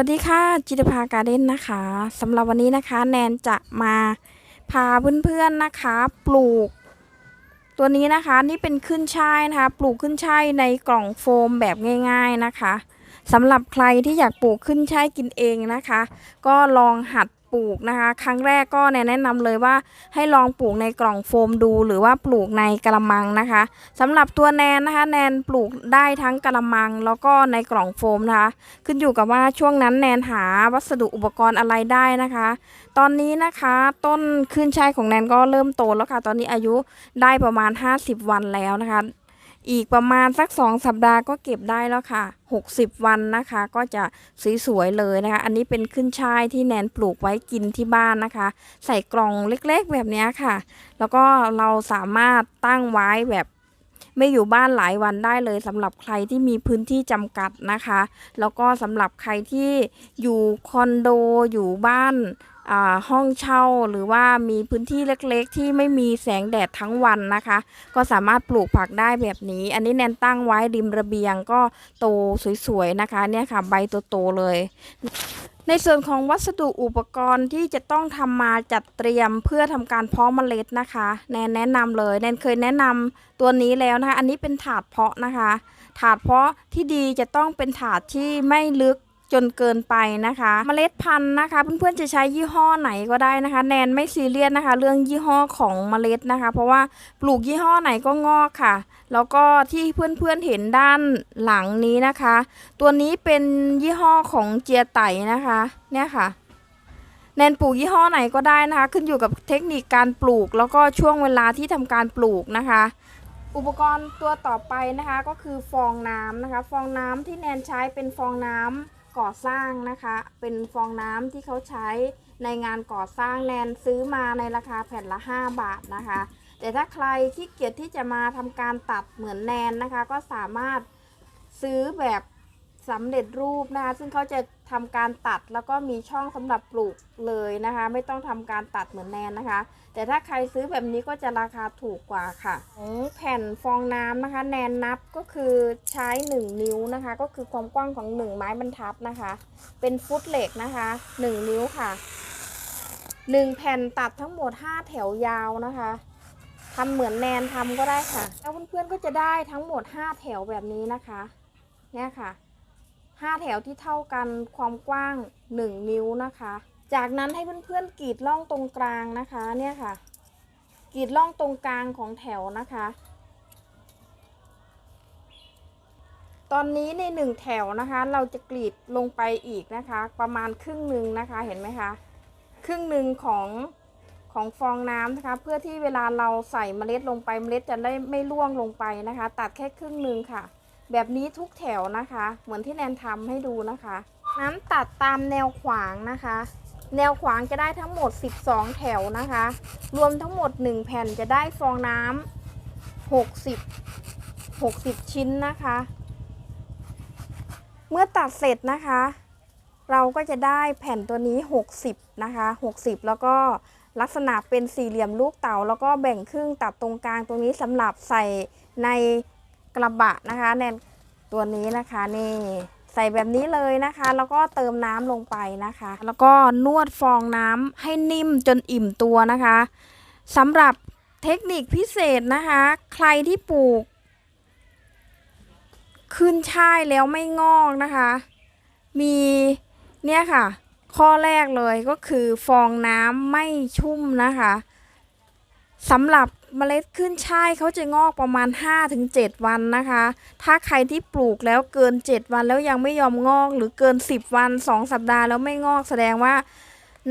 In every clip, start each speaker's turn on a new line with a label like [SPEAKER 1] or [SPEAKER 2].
[SPEAKER 1] วัสดีค่ะจิตภาการ์เด้นนะคะสำหรับวันนี้นะคะ แนนจะมาพาเพื่อนๆนะคะ ปลูก ตัวนี้นะคะนี่เป็นขึ้นช่ายนะคะ ปลูกขึ้นช่ายในกล่องโฟมแบบง่าย ๆนะคะสำหรับใครที่อยากปลูกขึ้นช่ายกินเองนะคะ ก็ลองหัด ปลูกนะคะ ครั้งแรกก็แนนแนะนำเลยว่าให้ลองปลูกในกล่องโฟมดู หรือว่าปลูกในกระมังนะคะสำหรับตัวแนนนะคะ แนนปลูกได้ทั้งกระมัง แล้วก็ในกล่องโฟมนะคะ ขึ้นอยู่กับว่าช่วงนั้นแนนหาวัสดุอุปกรณ์อะไรได้นะคะ ตอนนี้นะคะต้นขึ้นช่ายของแนนก็เริ่มโตแล้วค่ะ ตอนนี้อายุได้ประมาณ 50 วันแล้วนะคะ อีกประมาณสัก 2 สัปดาห์ก็เก็บได้แล้วค่ะ 60 วันนะคะ ก็จะสวยๆเลยนะคะ อันนี้เป็นขึ้นช่ายที่แนนปลูกไว้กินที่บ้านนะคะ ใส่กล่องเล็กๆ แบบนี้ค่ะ แล้วก็เราสามารถตั้งไว้แบบไม่อยู่บ้านหลายวันได้เลยสำหรับใครที่มีพื้นที่จำกัดนะคะ แล้วก็สำหรับใครที่อยู่คอนโดอยู่บ้าน ห้องเช่าหรือว่ามีพื้นที่เล็กๆ ที่ไม่มีแสงแดดทั้งวันนะคะ ก็สามารถปลูกผักได้แบบนี้ อันนี้แนนตั้งไว้ริมระเบียงก็โตสวยๆนะคะเนี่ยค่ะใบโตๆเลย ในส่วนของวัสดุอุปกรณ์ที่จะต้องทำมาจัดเตรียมเพื่อทำการเพาะเมล็ดนะคะ แนนแนะนำเลย แนนเคยแนะนำตัวนี้แล้วนะคะ อันนี้เป็นถาดเพาะนะคะ ถาดเพาะที่ดีจะต้องเป็นถาดที่ไม่ลึก จนเกินไปนะคะ เมล็ดพันธุ์นะคะ เพื่อนๆจะใช้ยี่ห้อไหนก็ได้นะคะ แนนไม่ซีเรียสนะคะ เรื่องยี่ห้อของเมล็ดนะคะ เพราะว่าปลูกยี่ห้อไหนก็งอกค่ะ แล้วก็ที่เพื่อนๆเห็นด้านหลังนี้นะคะ ตัวนี้เป็นยี่ห้อของเจียไตนะคะ เนี่ยค่ะแนนปลูกยี่ห้อไหนก็ได้นะคะ ขึ้นอยู่กับเทคนิคการปลูก แล้วก็ช่วงเวลาที่ทำการปลูกนะคะ อุปกรณ์ตัวต่อไปนะคะก็คือฟองน้ำนะคะ ฟองน้ำที่แนนใช้เป็นฟองน้ำ ก่อสร้างนะคะ เป็นฟองน้ำที่เขาใช้ในงานก่อสร้างแนนซื้อมาในราคาแผ่นละ 5 บาทนะคะ แต่ถ้าใครที่เกียจที่จะมาทำการตัดเหมือนแนนนะคะ ก็สามารถซื้อแบบสำเร็จรูปนะคะ ซึ่งเขาจะ ทำการตัดแล้วก็มีช่องสำหรับปลูกเลยนะคะ ไม่ต้องทำการตัดเหมือนแนนนะคะ แต่ถ้าใครซื้อแบบนี้ก็จะราคาถูกกว่าค่ะของแผ่นฟองน้ำนะคะ แนนนับก็คือใช้ 1 นิ้วนะคะ ก็คือความกว้างของ 1 ไม้บรรทัดนะคะ เป็นฟุตเหล็กนะคะ 1 นิ้วค่ะ 1 แผ่นตัดทั้งหมด 5 แถวยาวนะคะทำเหมือนแนนทำก็ได้ค่ะ แล้วเพื่อนๆก็จะได้ทั้งหมด 5 แถวแบบนี้นะคะ เนี่ยค่ะ ห้าแถวที่เท่ากันความกว้าง 1 นิ้วนะคะ จากนั้นให้เพื่อนๆกรีดร่องตรงกลางนะคะเนี่ยค่ะกรีดร่องตรงกลางของแถวนะคะ ตอนนี้ในหนึ่งแถวนะคะ เราจะกรีดลงไปอีกนะคะ ประมาณครึ่งหนึ่งนะคะเห็นไหมคะครึ่งหนึ่งของของฟองน้ำนะคะ เพื่อที่เวลาเราใส่เมล็ดลงไปเมล็ดจะได้ไม่ร่วงลงไปนะคะ ตัดแค่ครึ่งหนึ่งค่ะ แบบนี้ทุกแถวนะคะ เหมือนที่แนนทำให้ดูนะคะนั้นตัดตามแนวขวางนะคะ แนวขวางจะได้ทั้งหมด 12 แถวนะคะ รวมทั้งหมด 1 แผ่นจะได้ฟองน้ำ60 60 ชิ้นนะคะ เมื่อตัดเสร็จนะคะ เราก็จะได้แผ่นตัวนี้ 60 นะคะ 60 แล้วก็ลักษณะเป็นสี่เหลี่ยมลูกเต๋าแล้วก็แบ่งครึ่งตัดตรงกลางตรงนี้สำหรับใส่ใน กระบะนะคะแนนตัวนี้นะคะนี่ใส่แบบนี้เลยนะคะ แล้วก็เติมน้ำลงไปนะคะ แล้วก็นวดฟองน้ำให้นิ่มจนอิ่มตัวนะคะสำหรับเทคนิคพิเศษนะคะ ใครที่ปลูก ขึ้นช่ายแล้วไม่งอกนะคะ มีเนี่ยค่ะ ข้อแรกเลยก็คือฟองน้ำไม่ชุ่มนะคะสำหรับ เมล็ดขึ้นช่ายเขาจะงอกประมาณ 5-7 วันนะคะ ถ้าใครที่ปลูกแล้วเกิน 7 วันแล้วยังไม่ยอมงอก หรือเกิน 10 วัน 2 สัปดาห์แล้วไม่งอกแสดงว่า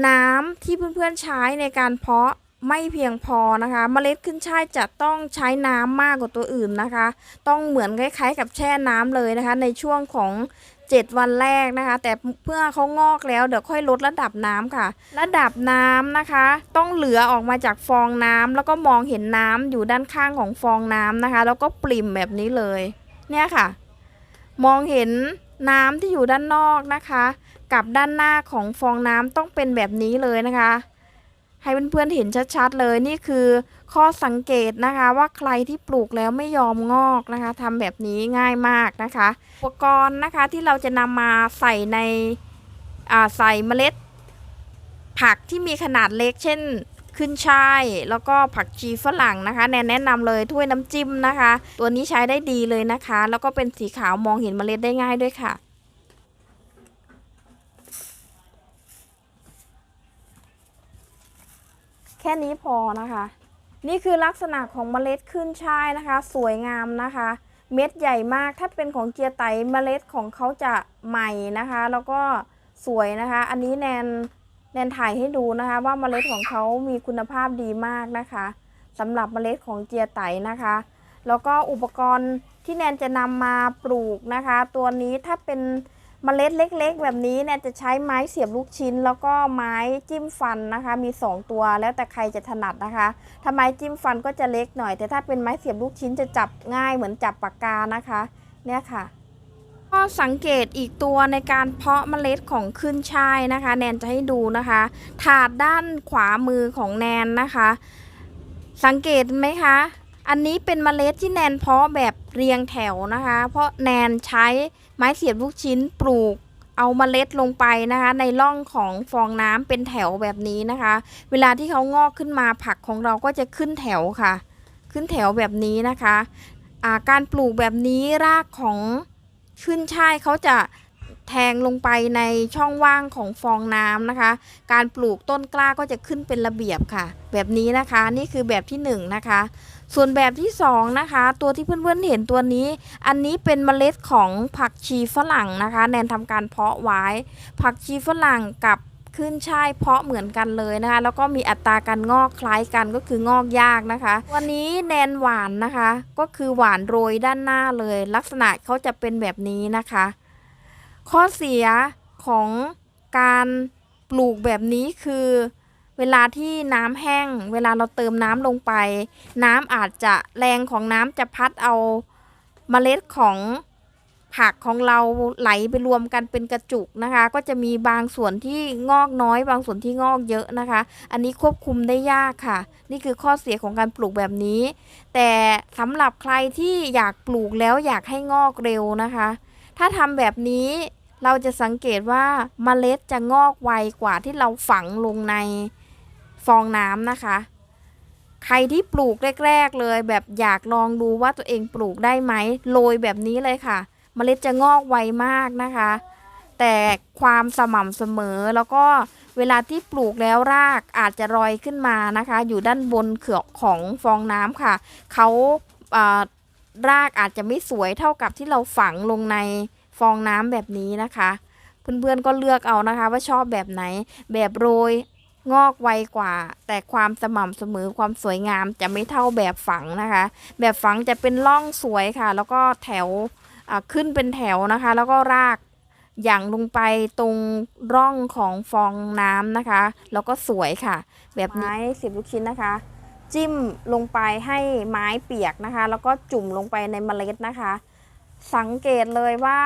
[SPEAKER 1] น้ำที่เพื่อนๆใช้ในการเพาะไม่เพียงพอนะคะเมล็ดขึ้นช่ายจะต้องใช้น้ำมากกว่าตัวอื่นนะคะ ต้องเหมือนคล้ายๆ กับแช่น้ำเลยนะคะ ในช่วงของ 7 วันแรกนะคะ แต่เพื่อเขางอกแล้วเดี๋ยวค่อยลดระดับน้ำค่ะ ระดับน้ำนะคะ ต้องเหลือออกมาจากฟองน้ำแล้วก็มองเห็นน้ำอยู่ด้านข้างของฟองน้ำนะคะ แล้วก็ปริ่มแบบนี้เลย เนี่ยค่ะ มองเห็นน้ำที่อยู่ด้านนอกนะคะ กับด้านหน้าของฟองน้ำต้องเป็นแบบนี้เลยนะคะ ให้เพื่อนๆเห็นชัดๆเลยนี่คือข้อสังเกตนะคะว่าใครที่ปลูกแล้วไม่ยอมงอกนะคะทำแบบนี้ง่ายมากนะคะ อุปกรณ์นะคะที่เราจะนำมาใส่ในอ่าใส่เมล็ด ผักที่มีขนาดเล็กเช่นขึ้นช่ายแล้วก็ผักชีฝรั่งนะคะ แนนแนะนำเลยถ้วยน้ำจิ้มนะคะ ตัวนี้ใช้ได้ดีเลยนะคะ แล้วก็เป็นสีขาวมองเห็นเมล็ดได้ง่ายด้วยค่ะ ค่นี้พอนะคะ นี่คือลักษณะของเมล็ดขึ้นช่ายนะคะ สวยงามนะคะ เม็ดใหญ่มากถ้าเป็นของเจียไตเมล็ดของเขาจะใหม่นะคะ แล้วก็สวยนะคะ อันนี้แนนแนนถ่ายให้ดูนะคะ ว่าเมล็ดของเขามีคุณภาพดีมากนะคะสำหรับเมล็ดของเจียไตนะคะ แล้วก็อุปกรณ์ที่แนนจะนำมาปลูกนะคะ ตัวนี้ถ้าเป็น เมล็ดเล็กๆ แบบนี้แนนจะใช้ไม้เสียบลูกชิ้น แล้วก็ไม้จิ้มฟันนะคะ มี 2 ตัวแล้วแต่ใครจะถนัดนะคะถ้าไม้จิ้มฟันก็จะเล็กหน่อย แต่ถ้าเป็นไม้เสียบลูกชิ้นจะจับง่ายเหมือนจับปากกานะคะเนี่ยค่ะก็สังเกตอีกตัวในการเพาะเมล็ดของขึ้นช่ายนะคะ แนนจะให้ดูนะคะ ถาดด้านขวามือของแนนนะคะ สังเกตไหมคะ อันนี้เป็นเมล็ดที่แนนเพาะแบบเรียงแถวนะคะ เพราะแนนใช้ไม้เสียบลูกชิ้นปลูกเอาเมล็ดลงไปนะคะ ในร่องของฟองน้ำเป็นแถวแบบนี้นะคะ เวลาที่เขางอกขึ้นมาผักของเราก็จะขึ้นแถวค่ะ ขึ้นแถวแบบนี้นะคะาการปลูกแบบนี้รากของขึ้นช่ายเขาจะแทงลงไปในช่องว่างของฟองน้ำนะคะ การปลูกต้นกล้าก็จะขึ้นเป็นระเบียบค่ะ แบบนี้นะคะ นี่คือแบบที่1นงนะคะ ส่วนแบบที่ 2 นะคะ ตัวที่เพื่อนๆเห็นตัวนี้ อันนี้เป็นเมล็ดของผักชีฝรั่งนะคะ แนนทำการเพาะไว้ ผักชีฝรั่งกับขึ้นช่ายเพาะเหมือนกันเลยนะคะ แล้วก็มีอัตราการงอกคล้ายกันก็คืองอกยากนะคะวันนี้แนนหวานนะคะ ก็คือหวานโรยด้านหน้าเลย ลักษณะเขาจะเป็นแบบนี้นะคะ ข้อเสียของการปลูกแบบนี้คือ เวลาที่น้ำแห้ง เวลาเราเติมน้ำลงไป น้ำอาจจะแรงของน้ำจะพัดเอาเมล็ดของผักของเราไหลไปรวมกันเป็นกระจุกนะคะ ก็จะมีบางส่วนที่งอกน้อย บางส่วนที่งอกเยอะนะคะ อันนี้ควบคุมได้ยากค่ะ นี่คือข้อเสียของการปลูกแบบนี้ แต่สำหรับใครที่อยากปลูกแล้วอยากให้งอกเร็วนะคะ ถ้าทำแบบนี้เราจะสังเกตว่าเมล็ดจะงอกไวกว่าที่เราฝังลงใน ฟองน้ำนะคะ ใครที่ปลูกแรก ๆ เลย แบบอยากลองดูว่าตัวเองปลูกได้ไหมโรยแบบนี้เลยค่ะเมล็ดจะงอกไวมากนะคะ แต่ความสม่ำเสมอแล้วก็เวลาที่ปลูกแล้วรากอาจจะลอยขึ้นมานะคะ อยู่ด้านบนเขือกของฟองน้ำค่ะเขาารากอาจจะไม่สวยเท่ากับที่เราฝังลงในฟองน้ำแบบนี้นะคะ เพื่อนๆก็เลือกเอานะคะว่าชอบแบบไหนแบบโรย งอกไวกว่า แต่ความสม่ำเสมอความสวยงามจะไม่เท่าแบบฝังนะคะ แบบฝังจะเป็นร่องสวยค่ะ แล้วก็แถวขึ้นเป็นแถวนะคะ แล้วก็รากหย่างลงไปตรงร่องของฟองน้ำนะคะ แล้วก็สวยค่ะ แบบไม้สิบลูกชิ้นนะคะ จิ้มลงไปให้ไม้เปียกนะคะ แล้วก็จุ่มลงไปในเมล็ดนะคะ สังเกตเลยว่า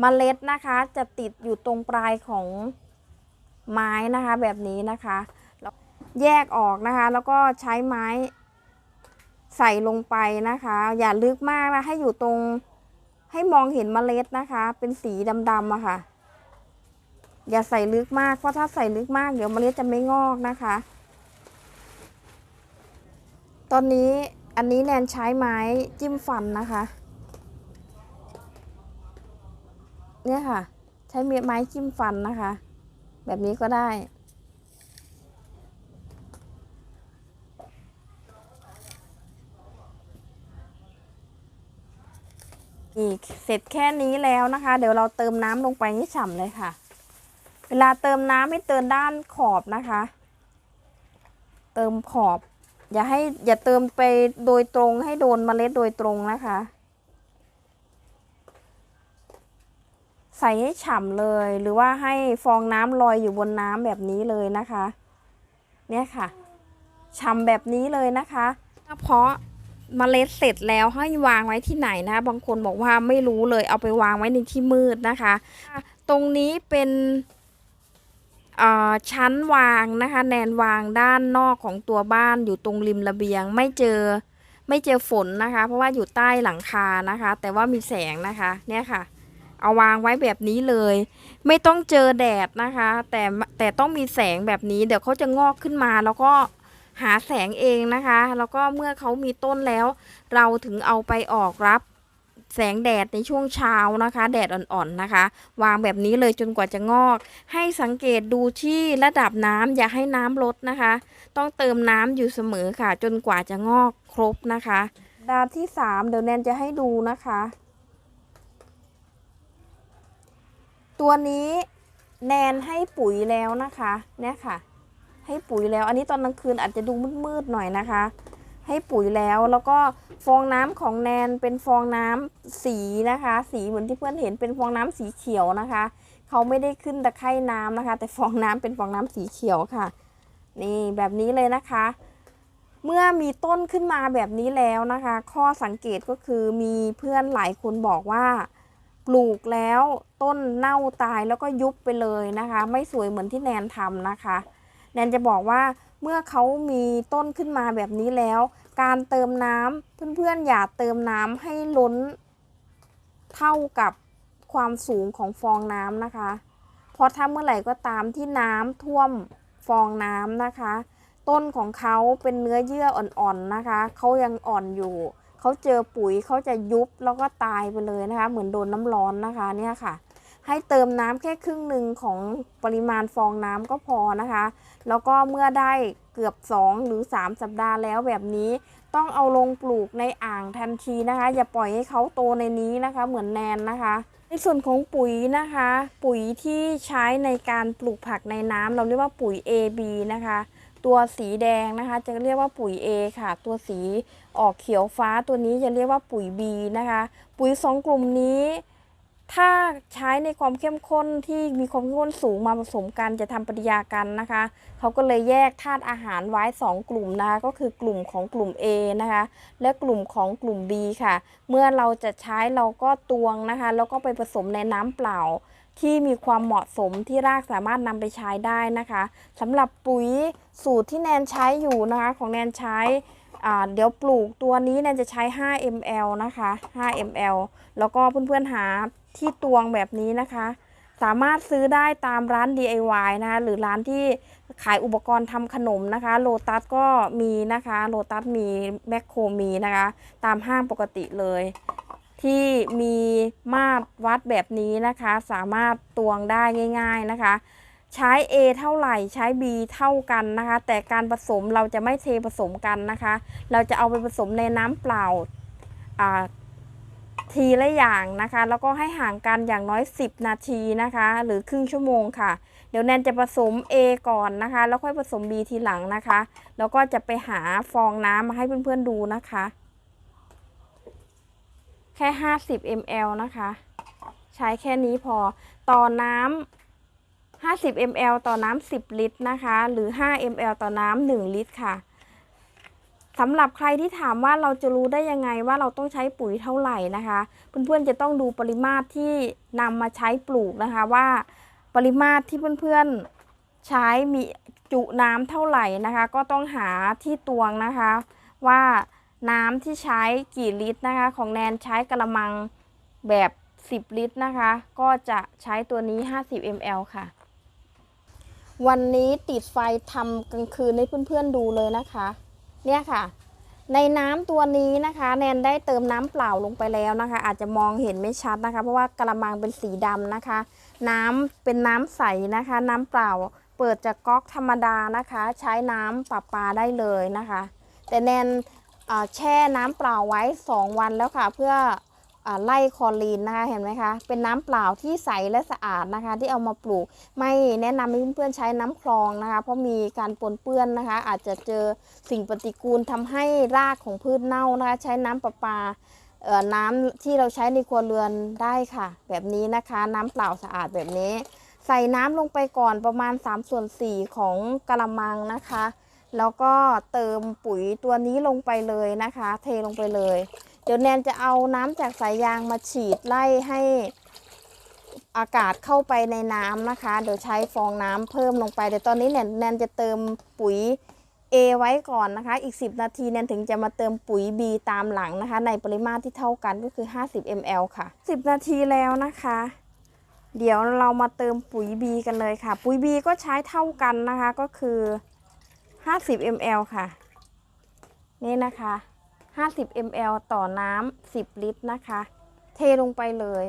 [SPEAKER 1] เมล็ดนะคะจะติดอยู่ตรงปลายของ ไม้นะคะแบบนี้นะคะแล้วแยกออกนะคะ แล้วก็ใช้ไม้ใส่ลงไปนะคะ อย่าลึกมากนะให้อยู่ตรงให้มองเห็นเมล็ดนะคะ เป็นสีดำๆอะค่ะ อย่าใส่ลึกมากเพราะถ้าใส่ลึกมากเดี๋ยวเมล็ดจะไม่งอกนะคะ ตอนนี้อันนี้แนนใช้ไม้จิ้มฟันนะคะ เนี่ยค่ะ ใช้ไม้จิ้มฟันนะคะ แบบนี้ก็ได้ อีกเสร็จแค่นี้แล้วนะคะ เดี๋ยวเราเติมน้ำลงไปให้ฉ่ำเลยค่ะ เวลาเติมน้ำให้เติมด้านขอบนะคะ เติมขอบ อย่าให้อย่าเติมไปโดยตรงให้โดนเมล็ดโดยตรงนะคะ ใส่ให้ฉ่ำเลย หรือว่าให้ฟองน้ำลอยอยู่บนน้ำแบบนี้เลยนะคะ เนี่ยค่ะฉ่ำแบบนี้เลยนะคะเพาะเมล็ดเสร็จแล้วให้วางไว้ที่ไหนนะบางคนบอกว่าไม่รู้เลยเอาไปวางไว้ในที่มืดนะคะ ตรงนี้เป็นอ่อชั้นวางนะคะ แนนวางด้านนอกของตัวบ้านอยู่ตรงริมระเบียง ไม่เจอไม่เจอฝนนะคะ เพราะว่าอยู่ใต้หลังคานะคะ แต่ว่ามีแสงนะคะเนี่ยค่ะ เอาวางไว้แบบนี้เลย ไม่ต้องเจอแดดนะคะ แต่แต่ต้องมีแสงแบบนี้ เดี๋ยวเขาจะงอกขึ้นมาแล้วก็หาแสงเองนะคะ แล้วก็เมื่อเขามีต้นแล้ว เราถึงเอาไปออกรับแสงแดดในช่วงเช้านะคะ แดดอ่อนๆนะคะ วางแบบนี้เลยจนกว่าจะงอก ให้สังเกตดูที่ระดับน้ำอย่าให้น้ำลดนะคะ ต้องเติมน้ำอยู่เสมอค่ะ จนกว่าจะงอกครบนะคะดาที่สามเดี๋ยวแนนจะให้ดูนะคะ ตัวนี้แนนให้ปุ๋ยแล้วนะคะเนี่ยค่ะ ให้ปุ๋ยแล้ว อันนี้ตอนกลางคืนอาจจะดูมืดๆหน่อยนะคะ ให้ปุ๋ยแล้วแล้วก็ฟองน้ำของแนนเป็นฟองน้ำสีนะคะ สีเหมือนที่เพื่อนเห็นเป็นฟองน้ำสีเขียวนะคะเขาไม่ได้ขึ้นตะไคร่น้ำนะคะ แต่ฟองน้ำเป็นฟองน้ำสีเขียวค่ะ นี่แบบนี้เลยนะคะ เมื่อมีต้นขึ้นมาแบบนี้แล้วนะคะ ข้อสังเกตก็คือมีเพื่อนหลายคนบอกว่า ปลูกแล้วต้นเน่าตายแล้วก็ยุบไปเลยนะคะ ไม่สวยเหมือนที่แนนทำนะคะ แนนจะบอกว่าเมื่อเขามีต้นขึ้นมาแบบนี้แล้ว การเติมน้ำเพื่อนๆอย่าเติมน้ำให้ล้นเท่ากับความสูงของฟองน้ำนะคะ เพราะถ้าเมื่อไหร่ก็ตามที่น้ำท่วมฟองน้ำนะคะ ต้นของเขาเป็นเนื้อเยื่ออ่อนๆนะคะ เขายังอ่อนอยู่ เขาเจอปุ๋ยเขาจะยุบแล้วก็ตายไปเลยนะคะ เหมือนโดนน้ำร้อนนะคะเนี่ยค่ะ ให้เติมน้ำแค่ครึ่งหนึ่งของปริมาณฟองน้ำก็พอนะคะ แล้วก็เมื่อได้เกือบ 2 หรือ 3 สัปดาห์แล้วแบบนี้ต้องเอาลงปลูกในอ่างทันทีนะคะ อย่าปล่อยให้เขาโตในนี้นะคะ เหมือนแนนนะคะในส่วนของปุ๋ยนะคะ ปุ๋ยที่ใช้ในการปลูกผักในน้ำเราเรียกว่าปุ๋ย AB นะคะ ตัวสีแดงนะคะ จะเรียกว่าปุ๋ย A ค่ะ ตัวสีออกเขียวฟ้าตัวนี้จะเรียกว่าปุ๋ย B นะคะ ปุ๋ยสองกลุ่มนี้ ถ้าใช้ในความเข้มข้นที่มีความเข้มข้นสูงมาผสมกันจะทำปฏิกิริยากันนะคะ เขาก็เลยแยกธาตุอาหารไว้ 2 กลุ่มนะคะก็คือกลุ่มของกลุ่ม A นะคะ และกลุ่มของกลุ่ม B ค่ะ เมื่อเราจะใช้เราก็ตวงนะคะ แล้วก็ไปผสมในน้ำเปล่า ที่มีความเหมาะสมที่รากสามารถนำไปใช้ได้นะคะสำหรับปุ๋ยสูตรที่แนนใช้อยู่นะคะของแนนใช้เดี๋ยวปลูกตัวนี้แนนจะใช้ 5 ml นะคะ 5 ml แล้วก็เพื่อนๆหาที่ตวงแบบนี้นะคะ สามารถซื้อได้ตามร้าน DIY นะคะหรือร้านที่ขายอุปกรณ์ทำขนมนะคะ โลตัสก็มีนะคะ โลตัสมีแมคโครมีนะคะ ตามห้างปกติเลย ที่มีมาตรวัดแบบนี้นะคะ สามารถตวงได้ง่าย ๆนะคะ ใช้ A เท่าไหร่ใช้ B เท่ากันนะคะ แต่การผสมเราจะไม่เทผสมกันนะคะ เราจะเอาไปผสมในน้ำเปล่าทีละอย่างนะคะ แล้วก็ให้ห่างกันอย่างน้อย 10 นาทีนะคะ หรือครึ่งชั่วโมงค่ะ เดี๋ยวแนนจะผสม A ก่อนนะคะ แล้วค่อยผสม B ทีหลังนะคะ แล้วก็จะไปหาฟองน้ำมาให้เพื่อนๆดูนะคะ แค่ 50 ml นะคะ ใช้แค่นี้พอต่อน้ำ50 ml ต่อน้ำ10 ลิตรนะคะ หรือ 5 ml ต่อน้ำ1ลิตรค่ะสำหรับใครที่ถามว่าเราจะรู้ได้ยังไงว่าเราต้องใช้ปุ๋ยเท่าไหร่นะคะ เพื่อนๆจะต้องดูปริมาตรที่นำมาใช้ปลูกนะคะว่าปริมาตรที่เพื่อนๆใช้มีจุน้ำเท่าไหร่นะคะ ก็ต้องหาที่ตวงนะคะ ว่า น้ำที่ใช้กี่ลิตรนะคะ ของแนนใช้กระมังแบบ 10 ลิตรนะคะ ก็จะใช้ตัวนี้ 50 ml ค่ะ วันนี้ติดไฟทำกลางคืนให้เพื่อนๆดูเลยนะคะ เนี่ยค่ะ ในน้ำตัวนี้นะคะ แนนได้เติมน้ำเปล่าลงไปแล้วนะคะ อาจจะมองเห็นไม่ชัดนะคะ เพราะว่ากระมังเป็นสีดำนะคะ น้ำเป็นน้ำใสนะคะ น้ำเปล่าเปิดจากก๊อกธรรมดานะคะ ใช้น้ำประปาได้เลยนะคะ แต่แนน แช่น้ำเปล่าไว้ 2 วันแล้วค่ะเพื่ออไล่คลอรีนนะคะเห็นไหมคะ เป็นน้ำเปล่าที่ใสและสะอาดนะคะ ที่เอามาปลูก ไม่แนะนำให้เพื่อนๆใช้น้ำคลองนะคะ เพราะมีการปนเปื้อนนะคะ อาจจะเจอสิ่งปฏิกูลทำให้รากของพืชเน่านะคะ ใช้น้ำประปาเอ่อน้ำที่เราใช้ในครัวเรือนได้ค่ะ แบบนี้นะคะ น้ำเปล่าสะอาดแบบนี้ ใส่น้ำลงไปก่อนประมาณ3ส่วน4ของกระมังนะคะ แล้วก็เติมปุ๋ยตัวนี้ลงไปเลยนะคะ เทลงไปเลย เดี๋ยวแนนจะเอาน้ำจากสายยางมาฉีดไล่ให้อากาศเข้าไปในน้ำนะคะ เดี๋ยวใช้ฟองน้ำเพิ่มลงไปเดี๋ยวตอนนี้แนนแนนจะเติมปุ๋ย A ไว้ก่อนนะคะ อีก 10 นาทีแนนถึงจะมาเติมปุ๋ย B ตามหลังนะคะ ในปริมาตรที่เท่ากันก็คือ 50 ml ค่ะ 10 นาทีแล้วนะคะ เดี๋ยวเรามาเติมปุ๋ย B กันเลยค่ะ ปุ๋ย B ก็ใช้เท่ากันนะคะก็คือ 50 ml ค่ะ นี่นะคะ 50 ml ต่อน้ำ10 ลิตรนะคะ เทลงไปเลย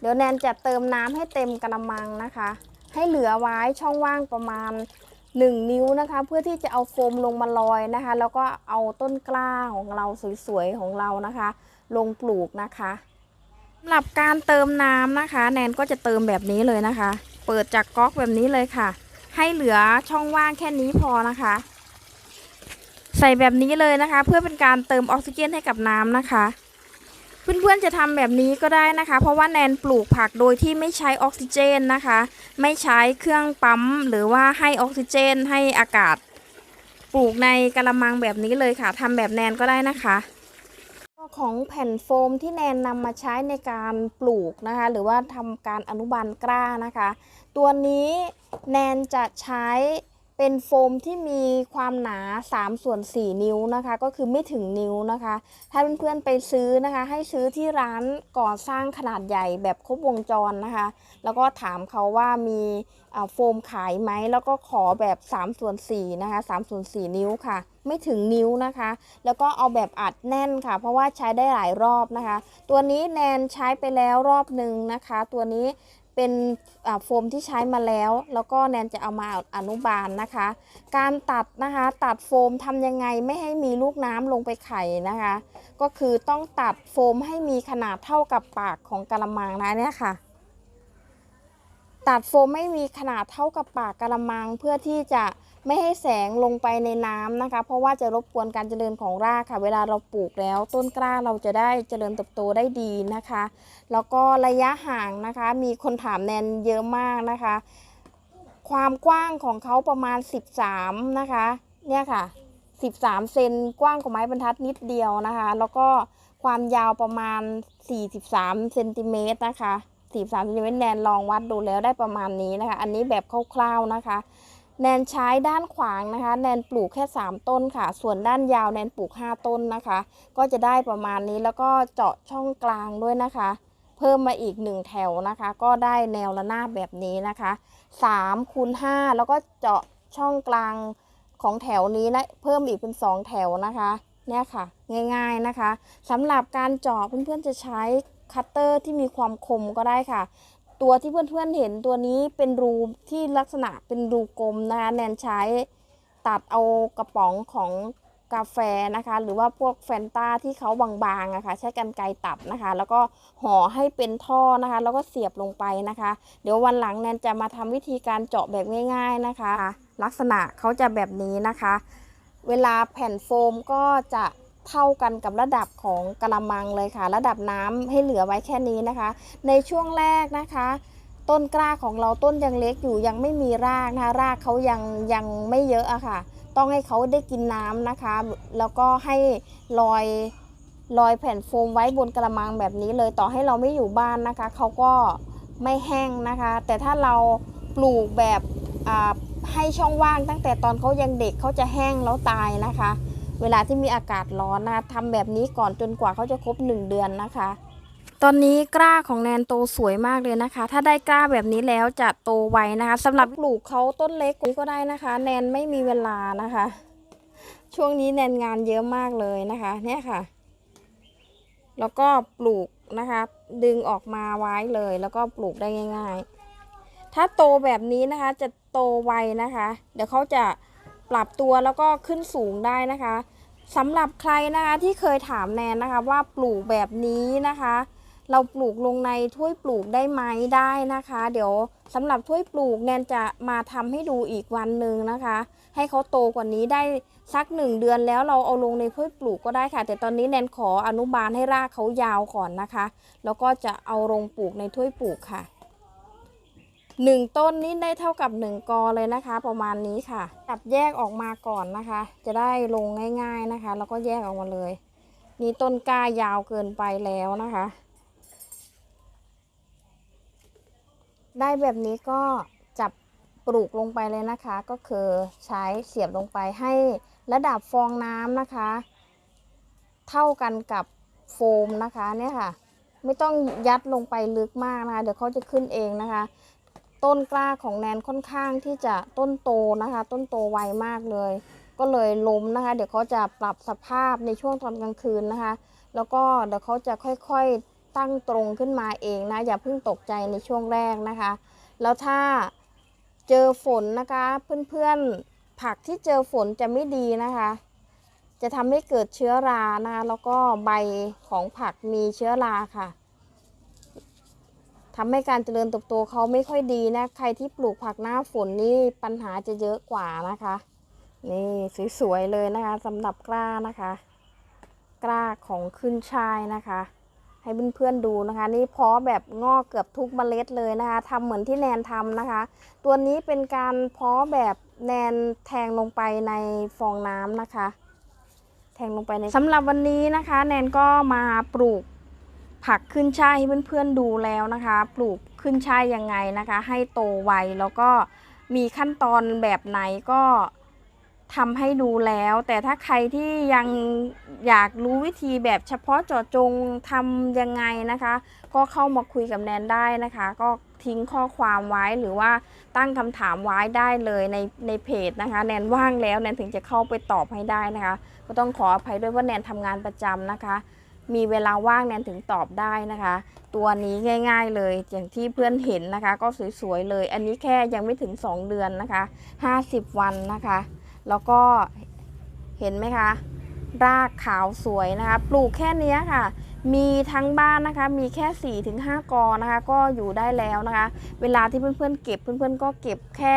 [SPEAKER 1] เดี๋ยวแนนจะเติมน้ำให้เต็มกระมังนะคะ ให้เหลือไว้ช่องว่างประมาณ 1 นิ้วนะคะ เพื่อที่จะเอาโฟมลงมาลอยนะคะ แล้วก็เอาต้นกล้าของเราสวยๆของเรานะคะ ลงปลูกนะคะสำหรับการเติมน้ำนะคะ แนนก็จะเติมแบบนี้เลยนะคะ เปิดจากก๊อกแบบนี้เลยค่ะ ให้เหลือช่องว่างแค่นี้พอนะคะ ใส่แบบนี้เลยนะคะ เพื่อเป็นการเติมออกซิเจนให้กับน้ำนะคะ เพื่อนๆจะทำแบบนี้ก็ได้นะคะ เพราะว่าแนนปลูกผักโดยที่ไม่ใช้ออกซิเจนนะคะ ไม่ใช้เครื่องปั๊มหรือว่าให้ออกซิเจนให้อากาศ ปลูกในกระมังแบบนี้เลยค่ะทำแบบแนนก็ได้นะคะของแผ่นโฟมที่แนนนำมาใช้ในการปลูกนะคะ หรือว่าทำการอนุบาลกล้านะคะ ตัวนี้แนนจะใช้เป็นโฟมที่มีความหนา 3 ส่วน 4 นิ้วนะคะ ก็คือไม่ถึงนิ้วนะคะ ถ้าเพื่อนๆไปซื้อนะคะ ให้ซื้อที่ร้านก่อสร้างขนาดใหญ่แบบครบวงจรนะคะ แล้วก็ถามเขาว่ามีโฟมขายไหม แล้วก็ขอแบบ3ส่วน4นะคะ3ส่วน4นิ้วค่ะ ไม่ถึงนิ้วนะคะ แล้วก็เอาแบบอัดแน่นค่ะ เพราะว่าใช้ได้หลายรอบนะคะ ตัวนี้แนนใช้ไปแล้วรอบหนึ่งนะคะ ตัวนี้ เป็นโฟมที่ใช้มาแล้ว แล้วก็แนนจะเอามาอนุบาลนะคะ การตัดนะคะตัดโฟมทำยังไงไม่ให้มีลูกน้ำลงไปไข่นะคะ ก็คือต้องตัดโฟมให้มีขนาดเท่ากับปากของกระมังนะเนี่ยค่ะ ตัดโฟมไม่มีขนาดเท่ากับปากกระมังเพื่อที่จะ ไม่ให้แสงลงไปในน้ำนะคะ เพราะว่าจะรบกวนการเจริญของรากค่ะ เวลาเราปลูกแล้ว ต้นกล้าเราจะได้เจริญเติบโตได้ดีนะคะ แล้วก็ระยะห่างนะคะ มีคนถามแนนเยอะมากนะคะ ความกว้างของเขาประมาณ 13 นะคะ เนี่ยค่ะ 13 เซนกว้างกว่าไม้บรรทัดนิดเดียวนะคะ แล้วก็ความยาวประมาณ 43 เซนติเมตรนะคะ43เซนติเมตรแนนลองวัดดูแล้วได้ประมาณนี้นะคะ อันนี้แบบคร่าวๆนะคะ แนนใช้ด้านขวางนะคะ แนนปลูกแค่ 3 ต้นค่ะ ส่วนด้านยาวแนนปลูก 5 ต้นนะคะ ก็จะได้ประมาณนี้แล้วก็เจาะช่องกลางด้วยนะคะ เพิ่มมาอีก 1 แถวนะคะ ก็ได้แนวระนาบแบบนี้นะคะ3คูณ5แล้วก็เจาะช่องกลางของแถวนี้นะเพิ่มอีกเป็น 2 แถวนะคะเนี่ยค่ะ ง่ายๆนะคะสำหรับการเจาะเพื่อนๆจะใช้คัตเตอร์ที่มีความคมก็ได้ค่ะ ตัวที่เพื่อนๆเห็นตัวนี้เป็นรูที่ลักษณะเป็นรูกลมนะคะแนนใช้ตัดเอากระป๋องของกาแฟนะคะ หรือว่าพวกแฟนตาที่เขาบางๆอะคะ่ะใช้กันไกรตัดนะคะ แล้วก็ห่อให้เป็นท่อนะคะ แล้วก็เสียบลงไปนะคะ เดี๋ยววันหลังแนนจะมาทำวิธีการเจาะแบบง่าย ๆนะคะ ลักษณะเขาจะแบบนี้นะคะ เวลาแผ่นโฟมก็จะ เท่ากันกับระดับของกระมังเลยค่ะ ระดับน้ำให้เหลือไว้แค่นี้นะคะ ในช่วงแรกนะคะ ต้นกล้าของเราต้นยังเล็กอยู่ยังไม่มีรากนะคะรากเขายังยังไม่เยอะอะค่ะ ต้องให้เขาได้กินน้ำนะคะ แล้วก็ให้ลอยลอยแผ่นโฟมไว้บนกระมังแบบนี้เลยต่อให้เราไม่อยู่บ้านนะคะเขาก็ไม่แห้งนะคะ แต่ถ้าเราปลูกแบบให้ช่องว่างตั้งแต่ตอนเขายังเด็กเขาจะแห้งแล้วตายนะคะ เวลาที่มีอากาศร้อนนะคะทำแบบนี้ก่อนจนกว่าเขาจะครบ 1 เดือนนะคะ ตอนนี้กล้าของแนนโตสวยมากเลยนะคะ ถ้าได้กล้าแบบนี้แล้วจะโตไวนะคะสำหรับปลูกเขาต้นเล็กนี้ก็ได้นะคะ แนนไม่มีเวลานะคะ ช่วงนี้แนนงานเยอะมากเลยนะคะเนี่ยค่ะ แล้วก็ปลูกนะคะ ดึงออกมาไว้เลย แล้วก็ปลูกได้ง่าย ๆ ถ้าโตแบบนี้นะคะจะโตไวนะคะ เดี๋ยวเขาจะ ปรับตัวแล้วก็ขึ้นสูงได้นะคะสำหรับใครนะคะที่เคยถามแนนนะคะว่าปลูกแบบนี้นะคะ เราปลูกลงในถ้วยปลูกได้ไหมได้นะคะ เดี๋ยวสำหรับถ้วยปลูกแนนจะมาทำให้ดูอีกวันหนึ่งนะคะ ให้เขาโตกว่านี้ได้สักหนึ่งเดือนแล้วเราเอาลงในถ้วยปลูกก็ได้ค่ะ แต่ตอนนี้แนนขออนุบาลให้รากเขายาวก่อนนะคะ แล้วก็จะเอาลงปลูกในถ้วยปลูกค่ะ หนึ่งต้นนี้ได้เท่ากับหนึ่งกอเลยนะคะ ประมาณนี้ค่ะ จับแยกออกมาก่อนนะคะ จะได้ลงง่ายๆนะคะ แล้วก็แยกออกมาเลย นี่ต้นกล้ายาวเกินไปแล้วนะคะ ได้แบบนี้ก็จับปลูกลงไปเลยนะคะ ก็คือใช้เสียบลงไปให้ระดับฟองน้ำนะคะ เท่ากันกับโฟมนะคะเนี่ยค่ะ ไม่ต้องยัดลงไปลึกมากนะคะ เดี๋ยวเขาจะขึ้นเองนะคะ ต้นกล้าของแนนค่อนข้างที่จะต้นโตนะคะ ต้นโตไวมากเลย ก็เลยล้มนะคะ เดี๋ยวเขาจะปรับสภาพในช่วงตอนกลางคืนนะคะ แล้วก็เดี๋ยวเขาจะค่อยๆตั้งตรงขึ้นมาเองนะ อย่าเพิ่งตกใจในช่วงแรกนะคะ แล้วถ้าเจอฝนนะคะเพื่อนๆผักที่เจอฝนจะไม่ดีนะคะ จะทำให้เกิดเชื้อรานะคะแล้วก็ใบของผักมีเชื้อราค่ะ ทำให้การเจริญเติบโตเขาไม่ค่อยดีนะ ใครที่ปลูกผักหน้าฝนนี่ปัญหาจะเยอะกว่านะคะ นี่สวยๆเลยนะคะสำหรับกล้านะคะ กล้าของขึ้นชายนะคะ ให้เพื่อนๆดูนะคะ นี่เพาะแบบงอกเกือบทุกเมล็ดเลยนะคะทำเหมือนที่แนนทำนะคะ ตัวนี้เป็นการเพาะแบบแนนแทงลงไปในฟองน้ำนะคะ แทงลงไปในสำหรับวันนี้นะคะ แนนก็มาปลูก ผักขึ้นช่ายให้เพื่อนๆดูแล้วนะคะ ปลูกขึ้นช่ายยังไงนะคะ ให้โตไวแล้วก็มีขั้นตอนแบบไหนก็ทำให้ดูแล้ว แต่ถ้าใครที่ยังอยากรู้วิธีแบบเฉพาะเจาะจงทำยังไงนะคะ ก็เข้ามาคุยกับแนนได้นะคะ ก็ทิ้งข้อความไว้หรือว่าตั้งคำถามไว้ได้เลยในในเพจนะคะ แนนว่างแล้วแนนถึงจะเข้าไปตอบให้ได้นะคะ ก็ต้องขออภัยด้วยว่าแนนทำงานประจำนะคะ มีเวลาว่างแนนถึงตอบได้นะคะ ตัวนี้ง่าย ๆเลยอย่างที่เพื่อนเห็นนะคะ ก็สวยๆเลย อันนี้แค่ยังไม่ถึง 2 เดือนนะคะ 50 วันนะคะ แล้วก็เห็นไหมคะ รากขาวสวยนะคะ ปลูกแค่นี้ค่ะ มีทั้งบ้านนะคะ มีแค่ 4-5 กอนะคะ ก็อยู่ได้แล้วนะคะ เวลาที่เพื่อนๆเก็บเพื่อนๆก็เก็บแค่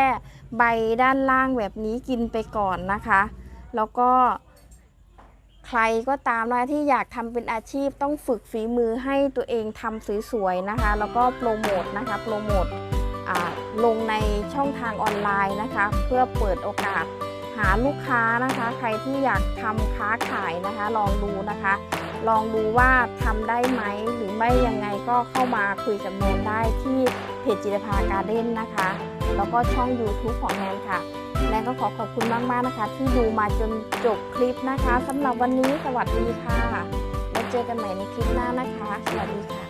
[SPEAKER 1] ใบด้านล่างแบบนี้กินไปก่อนนะคะ แล้วก็ ใครก็ตามนะที่อยากทำเป็นอาชีพต้องฝึกฝีมือให้ตัวเองทำสวยๆนะคะ แล้วก็โปรโมทนะคะโปรโมทลงในช่องทางออนไลน์นะคะ เพื่อเปิดโอกาสหาลูกค้านะคะ ใครที่อยากทำค้าขายนะคะ ลองดูนะคะ ลองดูว่าทำได้ไหมหรือไม่ยังไงก็เข้ามาคุยกับแนนได้ที่เพจจิตรภาการ์เด้นนะคะ แล้วก็ช่อง YouTube ของแนนค่ะ แนนก็ขอขอบคุณมากๆนะคะ ที่ดูมาจนจบคลิปนะคะสำหรับวันนี้สวัสดีค่ะ แล้วเจอกันใหม่ในคลิปหน้านะคะ สวัสดีค่ะ